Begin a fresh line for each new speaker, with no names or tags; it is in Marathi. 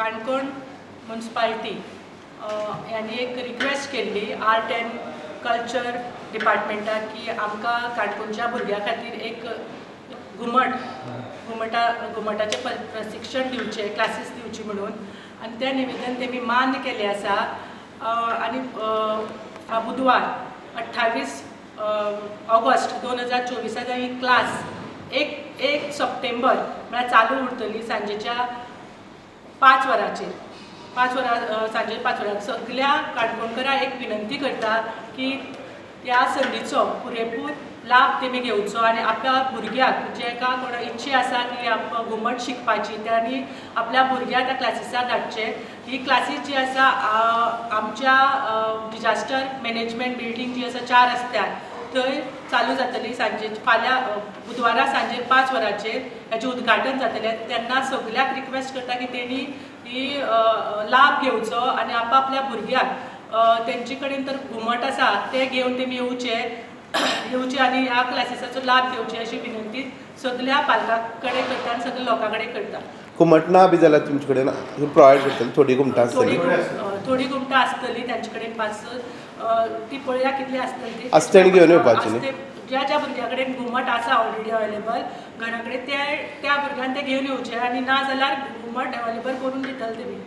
काणकोण म्युन्सिपाल्टी यांनी एक रिक्वेस्ट केल्ली आर्ट अँड कल्चर डिपार्टमेंटाक की आमकां काणकोणच्या भुरग्यां खातीर एक घुमट घुमटा घुमटाचें प्रशिक्षण दिवचें क्लासीस दिवची म्हणून. आनी तें निमित्यान तेमी मान्य केलें आसा. आनी बुधवार अठ्ठावीस ऑगस्ट दोन हजार चोवीसाक ही क्लास एक एक सप्टेंबर म्हळ्यार चालू उरतली. सांजेच्या पांच वरांचेर पांच वरां सांजे पांच वरांक सगळ्या काणकोणकारांक एक विनंती करता की त्या संदीचो पुरेपूर लाभ तेमी घेवचो आनी आपल्या भुरग्याक जेका कोण इच्छा आसा की आप घुमट शिकपाची त्यांनी आपल्या भुरग्याक त्या क्लासीसाक धाडचे ही क्लासीस जी आसा आमच्या डिजास्टर मॅनेजमेंट बिल्डींग जी आसा चार रस्त्यार थंय चालू जातली सांजे फाल्यां बुधवारा सांजे पांच वरांचेर हेचें उद्घाटन जातलें. तेन्ना सगळ्याक रिक्वेस्ट करता की तेणी ही लाभ घेवचो आनी आपापल्या भुरग्याक अ, तेंचे कडेन तर घुमट आसा ते घेवन तेमी येवचे येवचे आनी ह्या क्लासीसाचो लाभ घेवचे अशी विनंती सगळ्या पालकां कडेन करता आनी सगळ्या लोकां कडेन करता.
घुमट ना बी जाल्यार तुमचे कडेन प्रोवायड करतली थोडी घुमटां आसतली
थोडी घुमटां आसतली तांचे कडेन ती पळया कितली आसतली
आसतली घेवन येवपाची न्ही?
आसते- ज्या ज्या भुरग्या कडेन घुमट आसा ऑलरेडी अवेलेबल घरा कडेन त्या त्या भुरग्यान ते घेवन येवचे आनी ना जाल्यार घुमट अवेलेबल करून दितले तेमी